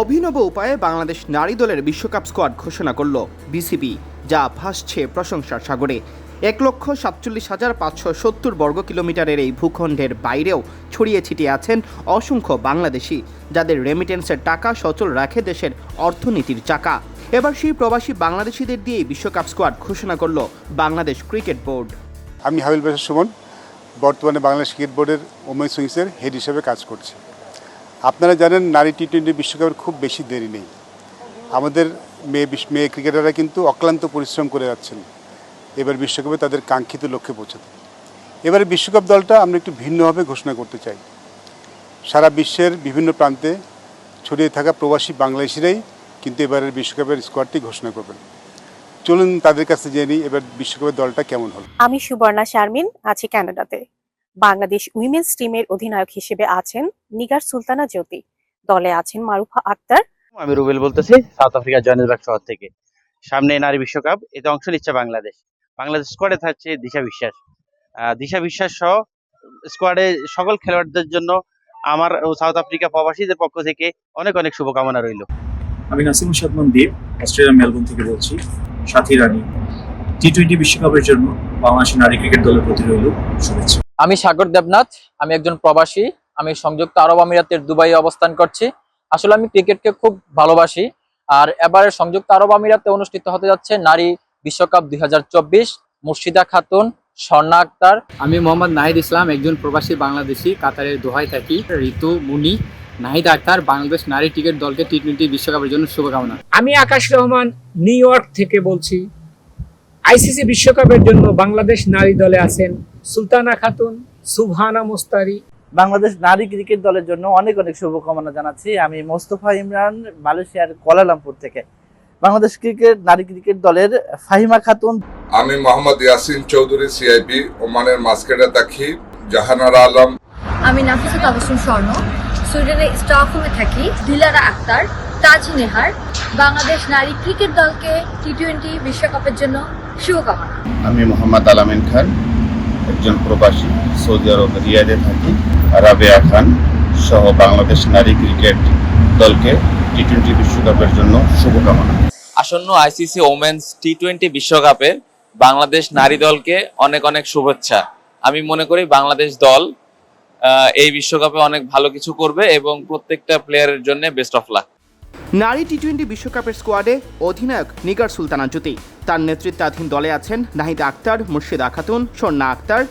অভিনব উপায়ে বাংলাদেশ নারী দলের বিশ্বকাপ স্কোয়াড ঘোষণা করল বিসিবি, যা ভাসছে প্রশংসার সাগরে। এক লক্ষ সাতচল্লিশ হাজার পাঁচশো সত্তর বর্গ কিলোমিটারের এই ভূখণ্ডের বাইরেও ছড়িয়ে ছিটিয়ে আছেন অসংখ্য বাংলাদেশি, যাদের রেমিটেন্সের টাকা সচল রাখে দেশের অর্থনীতির চাকা। এবার সেই প্রবাসী বাংলাদেশিদের দিয়েই বিশ্বকাপ স্কোয়াড ঘোষণা করল বাংলাদেশ ক্রিকেট বোর্ড। আমি হাবিল সুমন, বর্তমানে বাংলাদেশ ক্রিকেট বোর্ডের ওমেন্স উইংসের হেড হিসেবে কাজ করছি। আপনারা জানেন নারী টি টোয়েন্টি বিশ্বকাপের খুব বেশি দেরি নেই। আমাদের মেয়ে মেয়ে ক্রিকেটাররা কিন্তু অক্লান্ত পরিশ্রম করে যাচ্ছেন। এবার বিশ্বকাপে তাদের কাঙ্ক্ষিত লক্ষ্যে পৌঁছাতে। এবারে বিশ্বকাপ দলটা আমরা একটু ভিন্নভাবে ঘোষণা করতে চাই। সারা বিশ্বের বিভিন্ন প্রান্তে ছড়িয়ে থাকা প্রবাসী বাংলাদেশিরাই কিন্তু এবারের বিশ্বকাপের স্কোয়াডটি ঘোষণা করবেন। চলুন তাদের কাছে জেনে এবার বিশ্বকাপের দলটা কেমন হলো। আমি সুবর্ণা শারমিন, আছি কানাডাতে বাংলাদেশ উইমেন্স টিমের অধিনায়ক হিসেবে আছেন নিগার সুলতানা জ্যোতি। দলে আছেন মারুফা আক্তার। আমি রুবেল বলতেছি সাউথ আফ্রিকা জয়নেসবার্গ শহর থেকে। সামনে নারী বিশ্বকাপ এতে অংশ নিচ্ছে বাংলাদেশ। বাংলাদেশ স্কোয়াডে থাকছে দিশা বিশ্বাস। আহ, দিশা বিশ্বাস সহ স্কোয়াডে সকল খেলোয়াড়দের জন্য আমার ও সাউথ আফ্রিকা প্রবাসীদের পক্ষ থেকে অনেক অনেক শুভকামনা রইল। আমি নাসিম সাদমান দেব অস্ট্রেলিয়া মেলবোর্ন থেকে বলছি। সাথী রানী টি টোয়েন্টি বিশ্বকাপের জন্য বাংলাদেশ নারী ক্রিকেট দলের প্রতি রইল শুভেচ্ছা। আমি সাগর দেবনাথ আমি একজন প্রবাসী আমি সংযুক্ত আরব আমিরাতের দুবাইয়ে অবস্থান করছি। আসলে আমি ক্রিকেটকে খুব ভালোবাসি। আর এবারে সংযুক্ত আরব আমিরাতে অনুষ্ঠিত হতে যাচ্ছে নারী বিশ্বকাপ দু হাজার চব্বিশ মুর্শিদা খাতুন স্বর্ণা আক্তার। আমি মোহাম্মদ নাহিদ ইসলাম একজন প্রবাসী বাংলাদেশি কাতারের দোহায় থাকি। ঋতু মুনি নাহিদ আক্তার বাংলাদেশ নারী ক্রিকেট দলকে টি টোয়েন্টি বিশ্বকাপের জন্য শুভকামনা। আমি আকাশ রহমান নিউ ইয়র্ক থেকে বলছি। আইসিসি বিশ্বকাপের জন্য বাংলাদেশ নারী দলে আছেন সুলতানা খাতুন সুবহানা মোস্তারি। বাংলাদেশ নারী ক্রিকেট দলের জন্য অনেক অনেক শুভকামনা জানাচ্ছি। আমি মোস্তফা ইমরান মালয়েশিয়ার কোয়ালালামপুর থেকে। বাংলাদেশ ক্রিকেট নারী ক্রিকেট দলের ফাহিমা খাতুন। আমি মোহাম্মদ ইয়াসিন চৌধুরী সিআইপি ওমানের মাস্কেটে থাকি জাহানারা আলম। আমি নাফিসা তাবাসুম স্বর্ণ সুইডেনের স্টকহোমে থাকি দিলারা আক্তার তাজ নেহার। বাংলাদেশ নারী ক্রিকেট দলকে টি টোয়েন্টি বিশ্বকাপের জন্য শুভকামনা। আমি মোহাম্মদ আলামিন খান একজন প্রবাসী সৌদি আরব রিয়াদে থাকি, রাবেয়া খান সহ বাংলাদেশ নারী ক্রিকেট দলকে টি টোয়েন্টি বিশ্বকাপের জন্য শুভকামনা। আসন্ন আইসিসি ওমেন্স টি টোয়েন্টি বিশ্বকাপে বাংলাদেশ নারী দলকে অনেক অনেক শুভেচ্ছা। আমি মনে করি বাংলাদেশ দল এই বিশ্বকাপে অনেক ভালো কিছু করবে এবং প্রত্যেকটা প্লেয়ারের জন্য বেস্ট অফ লাক নারী টি টোয়েন্টি বিশ্বকাপের স্কোয়াডে অধিনায়ক নিগার সুলতানা জ্যোতি তার নেতৃত্বাধীন দলে আছেন নাহিদা আক্তার, মুর্শিদা খাতুন স্বর্ণা আক্তার,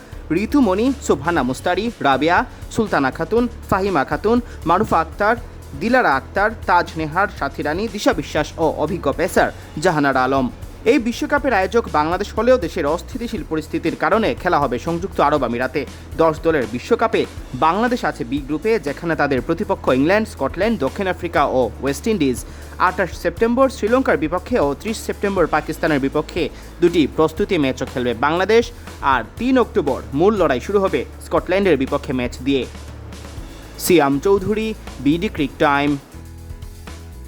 ঋতুমণি, সুবহানা মুস্তারি, রাবিয়া, সুলতানা খাতুন, ফাহিমা খাতুন, মারুফা আক্তার, দিলারা আক্তার, তাজ নেহার সাথী রানী দিশা বিশ্বাস ও অভিজ্ঞ পেসার জাহানার আলম। এই বিশ্বকাপের আয়োজক বাংলাদেশ হলেও দেশের অস্থিতিশীল পরিস্থিতির কারণে খেলা হবে সংযুক্ত আরব আমিরাতে। দশ দলের বিশ্বকাপে বাংলাদেশ আছে বি গ্রুপে যেখানে তাদের প্রতিপক্ষ ইংল্যান্ড, স্কটল্যান্ড, দক্ষিণ আফ্রিকা ও ওয়েস্ট ইন্ডিজ। আঠাশ সেপ্টেম্বর শ্রীলঙ্কার বিপক্ষে ও ত্রিশ সেপ্টেম্বর পাকিস্তানের বিপক্ষে দুটি প্রস্তুতি ম্যাচও খেলবে বাংলাদেশ। আর তিন অক্টোবর মূল লড়াই শুরু হবে স্কটল্যান্ডের বিপক্ষে ম্যাচ দিয়ে। Siam Chowdhury, BD Cric Time.